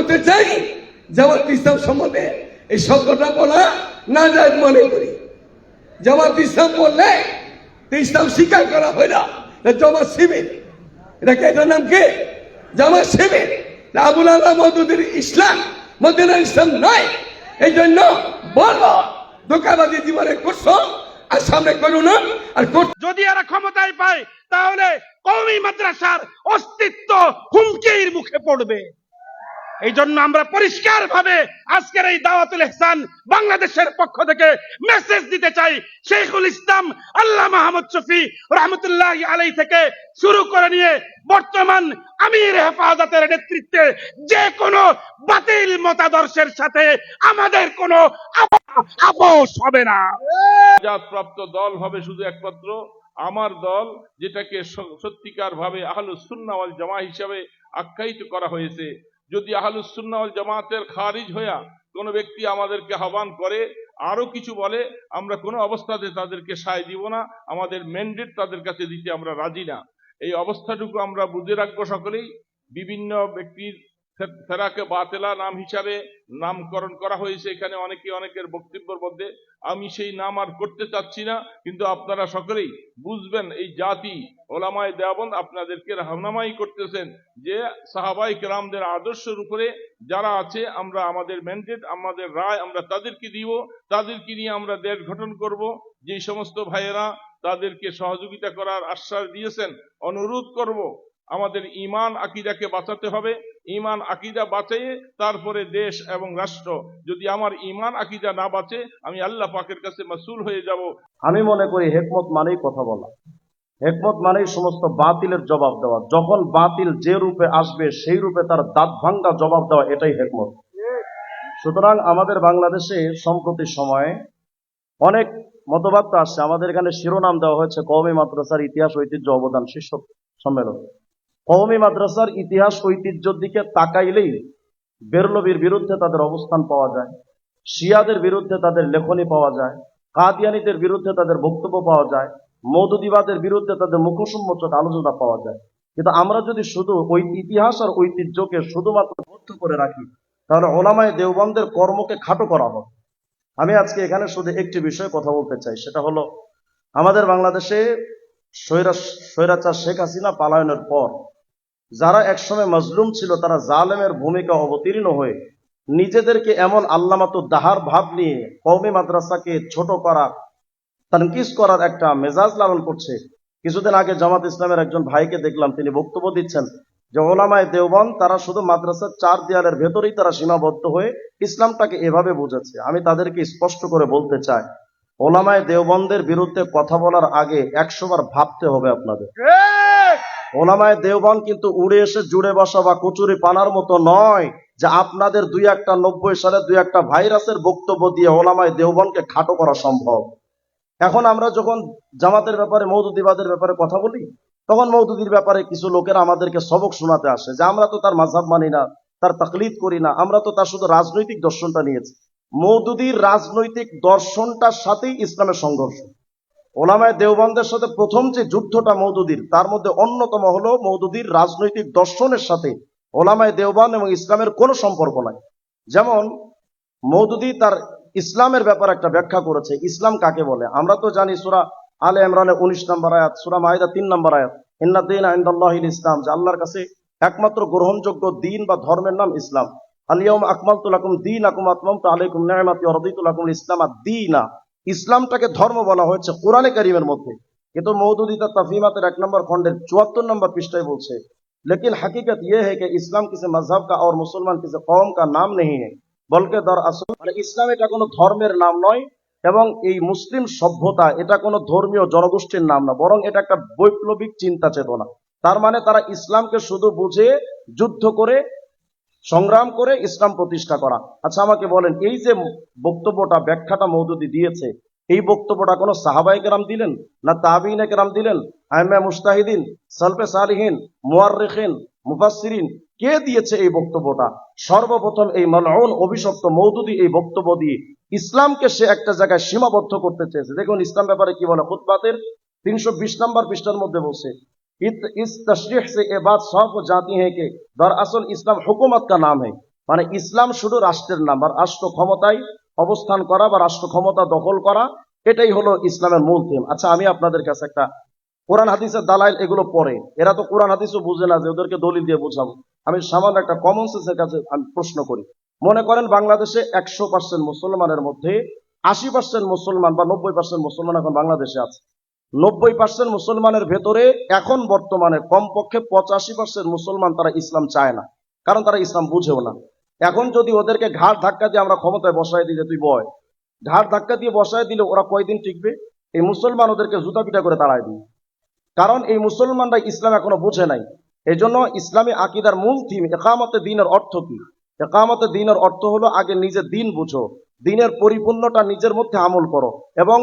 করতে চাই, জামাত ইসলাম সম্বন্ধে এই শব্দটা বলা না যায় মনে করি। জামাত ইসলাম বললে ইসলাম স্বীকার করা হয় না এটা জামাত শিবির। এটাকে এটার নাম কি? জামাত শিবির। আবুল আল্লাহ মদুদের ইসলাম মদিনার ইসলাম নয়। এই জন্য বলব দোকাবাদি জীবনে করছ, আর সামনে করুন আর যদি এরা ক্ষমতায় পায়, তাহলে কওমি মাদ্রাসার অস্তিত্ব হুমকির মুখে পড়বে। এই জন্য আমরা পরিষ্কার ভাবে আজকের এই দাওয়াতুল ইহসান বাংলাদেশের পক্ষ থেকে মেসেজ দিতে চাই। শেখুল ইসলাম, আল্লাহ মাহমুদ শফি রহমতুল্লাহ আলাই থেকে শুরু করে নিয়ে বর্তমান আমির হেফাজতের নেতৃত্বে যে কোনো বাতিল মতাদর্শের সাথে আমাদের কোনো আপ- আপোষ হবে না। প্রাপ্ত দল হবে শুধু একমাত্র আমার দল, যেটাকে সত্যিকার ভাবে আহলুস সুন্নাহ ওয়াল জামা হিসাবে আখ্যায়িত করা হয়েছে। যদি আহলুস সুন্নাহ ওয়াল জামাতের খারিজ হইয়া কোনো ব্যক্তি আমাদেরকে আহ্বান করে, আরও কিছু বলে, আমরা কোনো অবস্থাতে তাদেরকে সায় দিব না, আমাদের ম্যান্ডেট তাদের কাছে দিতে আমরা রাজি না। এই অবস্থাটুকু আমরা বুঝে রাখব সকলেই। বিভিন্ন ব্যক্তির ফেরাকে বাতেলা নাম হিসাবে নামকরণ করা হয়েছে এখানে অনেকে অনেকের বক্তব্যের মধ্যে। আমি সেই নাম আর করতে চাচ্ছি না, কিন্তু আপনারা সকলেই বুঝবেন এই জাতি, ওলামায় দেওয়াবন্দ আপনাদেরকে রহনামাই করতেছেন যে সাহাবাই কেরামদের আদর্শের উপরে যারা আছে, আমরা আমাদের ম্যান্ডেট আমাদের রায় আমরা তাদেরকে দিব, তাদেরকে নিয়ে আমরা দেশ গঠন করব। যে সমস্ত ভাইয়েরা তাদেরকে সহযোগিতা করার আশ্বাস দিয়েছেন, অনুরোধ করব, আমাদের ইমান আকিদাকে বাঁচাতে হবে। ইমান, আকিদা বাঁচিয়ে তারপরে দেশ এবং রাষ্ট্র। যদি আমার ইমান, আকিদা না বাঁচে, আমি আল্লাহ পাকের কাছে মাসুল হয়ে যাব। আমি মনে করি হেকমত মানেই কথা বলা। হেকমত মানেই সমস্ত বাতিলের জবাব দেওয়া। যখন বাতিল যে রূপে আসবে, সেই রূপে তার দাঁত ভাঙ্গা জবাব দেওয়া, এটাই হেকমত। সুতরাং আমাদের বাংলাদেশে সম্প্রতি সময়ে অনেক মতবাদ আসছে। আমাদের এখানে শিরোনাম দেওয়া হয়েছে, কওমি মাদ্রাসার ইতিহাস ঐতিহ্য অবদান শীর্ষক সম্মেলন। কওমি মাদ্রাসার ইতিহাস ঐতিহ্যের দিকে তাকাইলেই বেরলবির বিরুদ্ধে তাদের অবস্থান পাওয়া যায়, শিয়াদের বিরুদ্ধে তাদের লেখনী পাওয়া যায়, কাদিয়ানিদের বিরুদ্ধে তাদের বক্তব্য পাওয়া যায়, মৌদুদিবাদের বিরুদ্ধে তাদের মুখসম্মোচক আলোচনা পাওয়া যায়। কিন্তু আমরা যদি শুধু ওই ইতিহাস আর ঐতিহ্যকে শুধুমাত্র বদ্ধ করে রাখি, তাহলে ওলামায় দেওবন্দের কর্মকে খাটো করা হবে। আমি আজকে এখানে শুধু একটি বিষয়ে কথা বলতে চাই, সেটা হলো, আমাদের বাংলাদেশে স্বৈরা, স্বৈরাচার শেখ হাসিনা পালায়নের পর যারা একসময় মজলুম ছিল, তারা জালেমের ভূমিকা অবতীর্ণ হয়ে নিজেদেরকে এমন আল্লামাত দাহার ভাব নিয়ে কৌমি মাদ্রাসাকে ছোট করা, তানকিস করার একটা মেজাজ লালন করছে। কিছুদিন আগে জামাত ইসলামের একজন ভাইকে দেখলাম, তিনি বক্তব্য দিচ্ছেন যে, ওলামায় দেওবন তারা শুধু মাদ্রাসার চার দেয়ালের ভেতরেই তারা সীমাবদ্ধ হয়ে ইসলামটাকে এভাবে বুঝেছে আমি তাদেরকে স্পষ্ট করে বলতে চাই, ওলামায় দেওবন্দের বিরুদ্ধে কথা বলার আগে একশো বার ভাবতে হবে আপনাদের। ওলামায় দেওবান কিন্তু উড়ে এসে জুড়ে বসা বা কচুরি পানার মতো নয় যে আপনাদের দুই একটা নব্বই সালে দুই একটা ভাইরাসের বক্তব্য দিয়ে ওলামায় দেওবানকে খাটো করা সম্ভব। এখন আমরা যখন জামাতের ব্যাপারে মৌদুদিবাদের ব্যাপারে কথা বলি, তখন মৌদুদির ব্যাপারে কিছু লোকেরা আমাদেরকে সবক শোনাতে আসে যে আমরা তো তার মাঝাব মানি না, তার তাকলিদ করি না, আমরা তো তার শুধু রাজনৈতিক দর্শনটা নিয়েছি। মৌদুদির রাজনৈতিক দর্শনটার সাথেই ইসলামের সংঘর্ষ। ওলামায় দেওবন্দের সাথে প্রথম যে যুদ্ধটা মৌদুদির, তার মধ্যে অন্যতম হলো মৌদুদির রাজনৈতিক দর্শনের সাথে ওলামায় দেওবান এবং ইসলামের কোনো সম্পর্ক নাই। যেমন মৌদুদি তার ইসলামের ব্যাপারে একটা ব্যাখ্যা করেছে। ইসলাম কাকে বলে? আমরা তো জানি সুরা আলে ইমরানের উনিশ নম্বর আয়াত, সুরা মাহিদা তিন নম্বর আয়াত ইন্নাদ্দিন আইন্দাল্লাহিল ইসলাম, যে আল্লাহর কাছে একমাত্র গ্রহণযোগ্য দিন বা ধর্মের নাম ইসলাম। আলিয়ম আকমালতুল আকুম দিন আকুম আতমাম আলাইকুম নেমাতি অরদিতুল আকুম ইসলাম আর দিনা ইসলামটাকে ধর্ম বলা হয়েছে কোরআনে কারিমের মধ্যে কিন্তু মৌদুদি তার তাফিমাতের এক নম্বর খন্ডের চুয়াত্তর নম্বর পৃষ্ঠায় বলছে लेकिन हकीकत यह है कि इस्लाम किसी मजहब का और मुसलमान किसी कौम का नाम नहीं है বলকে দর আসল মানে ইসলাম এটা কোনো ধর্মের নাম নয় এবং এই মুসলিম সভ্যতা এটা কোনো ধর্মীয় জনগোষ্ঠীর নাম না বরং এটা একটা বৈপ্লবিক চিন্তা চেতনা তার মানে তারা ইসলামকে শুধু বুঝে যুদ্ধ করে সংগ্রাম করে ইসলাম প্রতিষ্ঠা করা। আচ্ছা আমাকে বলেন, এই যে বক্তব্যটা, ব্যাখ্যাটা মৌদুদি দিয়েছে, এই বক্তব্যটা কোনো সাহাবাই কেরাম দিলেন না তাবিনে কেরাম দিলেন? আইমা মুস্তাহিদিন, সালফে সালিহীন, মুয়াররিখিন, মুফাসসিরিন, কে দিয়েছে এই বক্তব্যটা? সর্বপ্রথম এই মালউন অভিশপ্ত মৌদুদি এই বক্তব্য দিয়ে ইসলামকে সে একটা জায়গায় সীমাবদ্ধ করতে চেয়েছে। দেখুন, ইসলাম ব্যাপারে কি বলে? খুতবাতের তিনশো বিশ নম্বর পৃষ্ঠার মধ্যে इत- इस तशरीह से ये बात साफ हो जाती है कि दरअसल इस्लाम हुकूमत का नाम है মানে ইসলাম শুধু রাষ্ট্রের নাম আর রাষ্ট্র ক্ষমতায় অবস্থান করা বা রাষ্ট্র ক্ষমতা দখল করা এটাই হলো ইসলামের মূল থিম আচ্ছা আমি আপনাদের কাছে একটা কোরআন হাদিসের দালাইল এগুলো পড়ে এরা তো কোরআন হাদিসও বুঝে না যে ওদেরকে দলিল দিয়ে বোঝাবো আমি সামান্য একটা কমন সেন্সের কাছে আমি প্রশ্ন করি মনে করেন বাংলাদেশে একশো পার্সেন্ট মুসলমানের মধ্যে আশি পার্সেন্ট মুসলমান বা নব্বই পার্সেন্ট মুসলমান এখন বাংলাদেশে আছে নব্বই পার্সেন্ট মুসলমানের ভেতরে এখন বর্তমানে কমপক্ষে পঁচাশি পার্সেন্ট মুসলমান তারা ইসলাম চায় না। কারণ তারা ইসলাম বুঝেও না। এখন যদি ওদেরকে ঘাট ধাক্কা দিয়ে আমরা ক্ষমতায় বসায় দিই যে তুই বয় ঘাট ধাক্কা দিয়ে বসায় দিলে ওরা কয়দিন টিকবে? এই মুসলমান ওদেরকে জুতা পিটা করে তাড়ায় দিবে কারণ এই মুসলমানরা ইসলাম এখনও বুঝে নাই। এই জন্য ইসলামী আকিদার মূল থিম একামতে দিনের অর্থ কি? একামতে দিনের অর্থ হলো আগে নিজের দিন বুঝো। দিনের পরিপূর্ণটা নিজের মধ্যে আমল করো এবং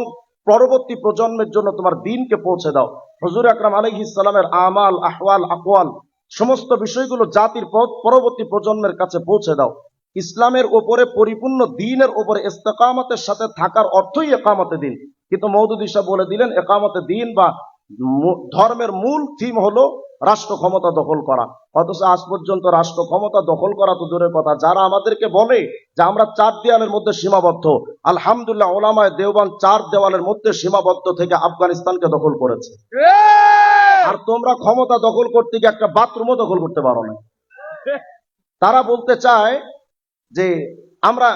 পরবর্তী প্রজন্মের জন্য তোমার দিনকে পৌঁছে দাও। হজুর আকরাম আলহ ইসলামের আমাল, আহওয়াল, আকওয়াল, সমস্ত বিষয়গুলো জাতির পর- পরবর্তী প্রজন্মের কাছে পৌঁছে দাও। ইসলামের ওপরে পরিপূর্ণ দিনের ওপরে ইস্তেকামতের সাথে থাকার অর্থই একামতে দিন। কিন্তু মৌদুদি বলে দিলেন, একামতে দিন বা ধর্মের মূল থিম হলো রাষ্ট্র ক্ষমতা দখল করা। অথচ আজ পর্যন্ত রাষ্ট্র ক্ষমতা দখল করা তো দূরের কথা। যারা আমাদেরকে বলে যে আমরা চার দেওয়ালের মধ্যে সীমাবদ্ধ আলহামদুলিল্লাহ ওলামায় দেওবান চার দেওয়ালের মধ্যে সীমাবদ্ধ থেকে আফগানিস্তানকে দখল করেছে। আর তোমরা ক্ষমতা দখল করতে গিয়ে একটা বাথরুমও দখল করতে পারো না। তারা বলতে চায় যে আমরা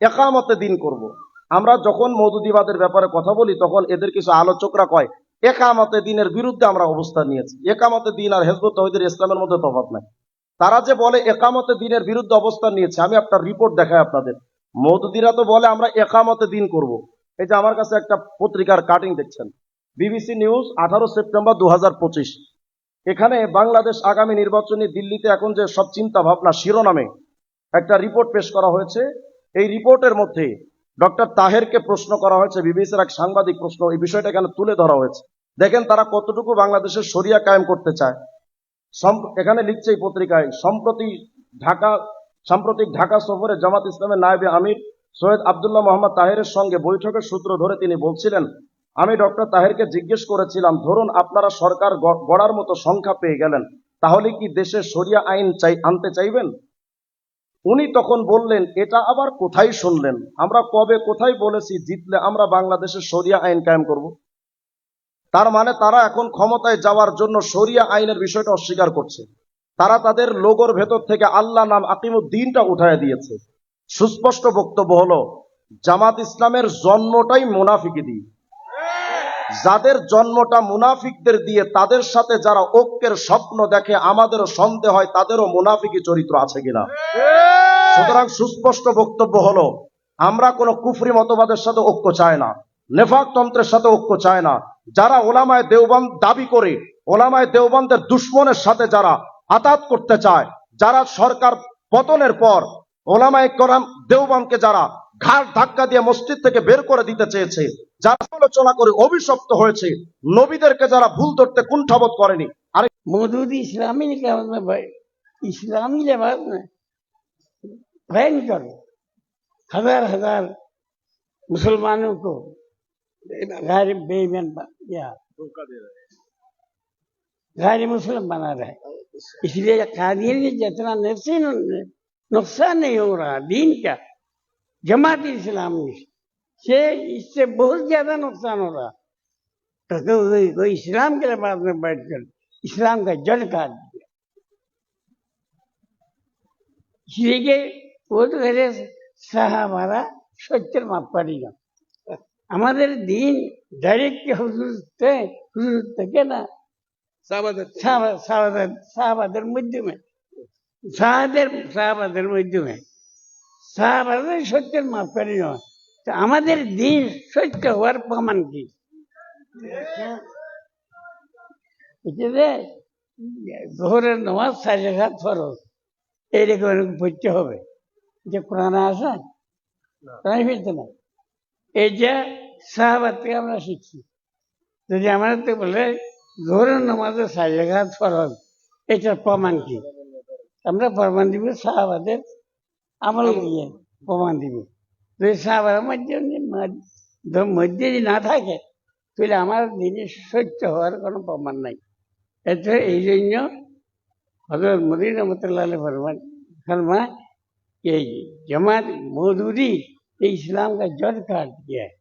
একামতে দিন করব। আমরা যখন মৌদুদিবাদের ব্যাপারে কথা বলি তখন এদের কিছু আলোচকরা কয় একামতে দিনের বিরুদ্ধে আমরা অবস্থান নিয়েছি। একামতে দিন আর হেজবত তহিদের ইসলামের মধ্যে তফাৎ নাই। তারা যে বলে একামতে দিনের বিরুদ্ধে অবস্থান নিয়েছে, আমি আপনার রিপোর্ট দেখাই আপনাদের। মৌদুদিরা তো বলে, আমরা একামতে দিন করব। এই যে আমার কাছে একটা পত্রিকার কাটিং দেখছেন। বিবিসি নিউজ, আঠারো সেপ্টেম্বর দু হাজার পঁচিশ। এখানে বাংলাদেশ আগামী নির্বাচনী দিল্লিতে এখন যে সব চিন্তা ভাবনা শিরোনামে একটা রিপোর্ট পেশ করা হয়েছে। এই রিপোর্টের মধ্যে ডক্টর তাহেরকে প্রশ্ন করা হয়েছে, বিবিসির এক সাংবাদিক প্রশ্ন, এই বিষয়টা এখানে তুলে ধরা হয়েছে। দেখেন তারা কতটুকু বাংলাদেশের সরিয়া কায়েম করতে চায়। এখানে লিখছে এই পত্রিকায়, সম্প্রতি ঢাকা, সাম্প্রতিক ঢাকা সফরে জামাত ইসলামের নায়েবে আমির সৈয়দ আবদুল্লাহ মোহাম্মদ তাহেরের সঙ্গে বৈঠকের সূত্র ধরে তিনি বলছিলেন, আমি ডক্টর তাহেরকে জিজ্ঞেস করেছিলাম, ধরুন আপনারা সরকার গড়ার মতো সংখ্যা পেয়ে গেলেন, তাহলে কি দেশে সরিয়া আইন চাই, আনতে চাইবেন? উনি তখন বললেন, এটা আবার কোথায় শুনলেন? আমরা কবে কোথায় বলেছি, জিতলে আমরা বাংলাদেশে সরিয়া আইন কায়েম করব? তার মানে তারা এখন ক্ষমতায় যাওয়ার জন্য সরিয়া আইনের বিষয়টা অস্বীকার করছে। তারা তাদের লোগোর ভেতর থেকে আল্লাহ নাম আকিমুদ্দিনটা উঠায় দিয়েছে। সুস্পষ্ট বক্তব্য হলো, জামাত ইসলামের জন্মটাই মুনাফিকি দিয়ে। যাদের জন্মটা মুনাফিকদের দিয়ে, তাদের সাথে যারা ঐক্যের স্বপ্ন দেখে আমাদেরও সন্দেহ হয়, তাদেরও মুনাফিকি চরিত্র আছে কিনা? সুতরাং সুস্পষ্ট বক্তব্য হলো, আমরা কোনো কুফরি মতবাদের সাথে ঐক্য চাই না নেফাক তন্ত্রের সাথে ঐক্য চায় না। যারা ওলামায় দেওবন্দ দাবি করে, ওলামায় দেওবন্দের দুশ্মনের সাথে যারা আতাত করতে চায়, যারা সরকার পতনের পর ওলামায় করাম দেওবন্দকে যারা ঘাট ধাক্কা দিয়ে মসজিদ থেকে বের করে দিতে চেয়েছে যারা আলোচনা করে অভিশপ্ত হয়েছে নবীদেরকে যারা ভুল ধরতে কুণ্ঠাবোধ করেনি আরে मौजूद इस्लामी का मतलब है इस्लामी लिबास में बैन करो हजार हजार मुसलमानों को गैर बेईमान बन- या गैर मुस्लिम बना रहे इसलिए कादिर में जितना नफसी नुकसान नहीं हो रहा दीन का जमात इस्लामी से इससे बहुत ज्यादा नुकसान हो रहा तो कोई कोई इस्लाम के लिबास में बैठकर इस्लाम का जड़ काट दिया इसलिए कि वो তো এর সাহাবারা সত্যের মাপ পারি না আমাদের দিন ডাইরেক্ট হুজুর থেকে হুজুর থেকে না সাহাবাদের সাহাবা- সাহাবাদের সাহাবাদের মাধ্যমে সাহাদের সাহাবাদের মাধ্যমে সাহাবাদের সত্যের মাপ পারি না তো আমাদের দিন সত্য হওয়ার প্রমাণ কি? জোহরের নামাজ চার রেখাত ফরজ। এইরকম এরকম পড়তে হবে। যে কোরআনে আসা তাই ফিরতে না এই যে সাহাবাদ থেকে আমরা শিখছি যদি আমাদের তো বলে জোহরের নামাজে চার রেখাত ফরজ এটার প্রমাণ কি? আমরা প্রমাণ দিব সাহাবাদের আমল দিয়ে প্রমাণ দিব। રેસાવાળા મધ્યમ મધ્યથી ના થાય કે তাহলে আমার দিনে সহ্য হওয়ার কোনো প্রমাণ নাই এতে এই জন্য হজরত মদিন রহমতুল্লাহ ফরমান ফরমা कि जमात मौदूदी ये इस्लाम का जड़ काट दिया है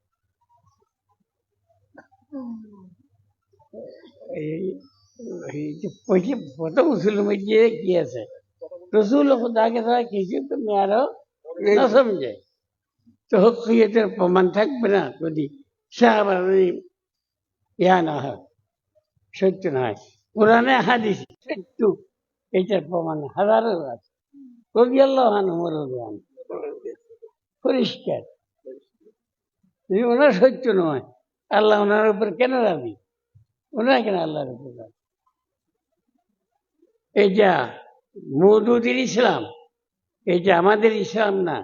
पहले उसूल में ये किया से रसूल खुदा के साथ किसी को तो न्यारो न समझे তো হকিয়তের প্রমাণ থাকবে না যদি ইয়া না হয় সত্য নয়। কোরআনে হাদিস সত্য এটার প্রমাণ আছে। রবি আল্লাহ পরিষ্কার। ওনার সত্য নয়, আল্লাহ ওনার উপর কেন রাজি? ওনারা কেন আল্লাহর উপর রাজি? এটা মৌদুদির ইসলাম এটা আমাদের ইসলাম না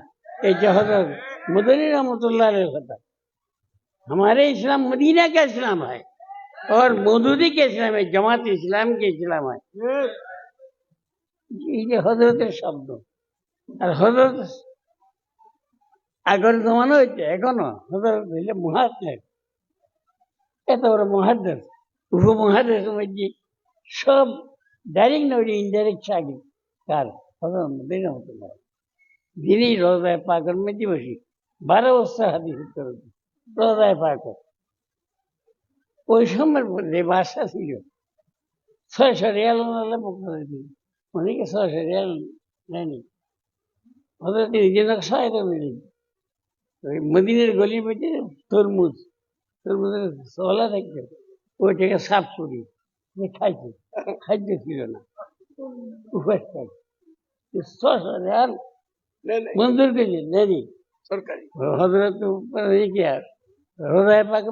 এটা হজরত मदनी रहमतुल्लाह अलैह কথা हमारे इस्लाम मदीना का इस्लाम है और मौदूदी के इस्लाम है जमात इस्लाम के इस्लाम है এই যে হজরতের শব্দ আর হজরত আগের জমানো হয়েছে এখনো হজরত হইলে মহাত্মের এত বড় মহাদ্দেশ উপমহাদেশ মধ্যে সব ডাইরেক্ট না ইনডাইরেক্ট সাগি কার হজরত মদিনা মতো যিনি রোজায় পাকের মধ্যে বসি বারো হাদিস উত্তর রোজায় পাক ওই সময়ের যে ভাষা ছিল ছয়শো রিয়াল ওনারা মুক্তি দিল অনেকে ছয়শো রিয়াল নেয়নি ওদের সহায়তা মিলি ওই মদিনের গলি মধ্যে তরমুজ তরমুজের চলা থাকবে ওইটাকে সাফ করি। খাইছি। খাদ্য ছিল না। উপাস খাই ছশো রিয়াল মঞ্জুর করেছে নেনি সরকারি। হজরত আর? রোজায় পাকে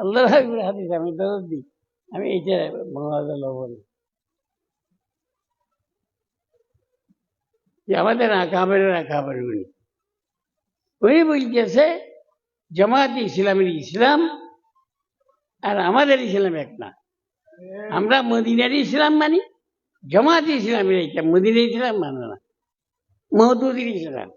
আল্লাহ হাদিস আমি দরদ দিই। আমি এইটা বাংলাদেশ আমাদের উনি উনি বলতেছে জামাত ইসলামের ইসলাম আর আমাদের ইসলাম এক না। আমরা মদিনার ইসলাম মানি জামাত ইসলামের এইটা মদিনার ইসলাম মানে না, মহদুদির ইসলাম।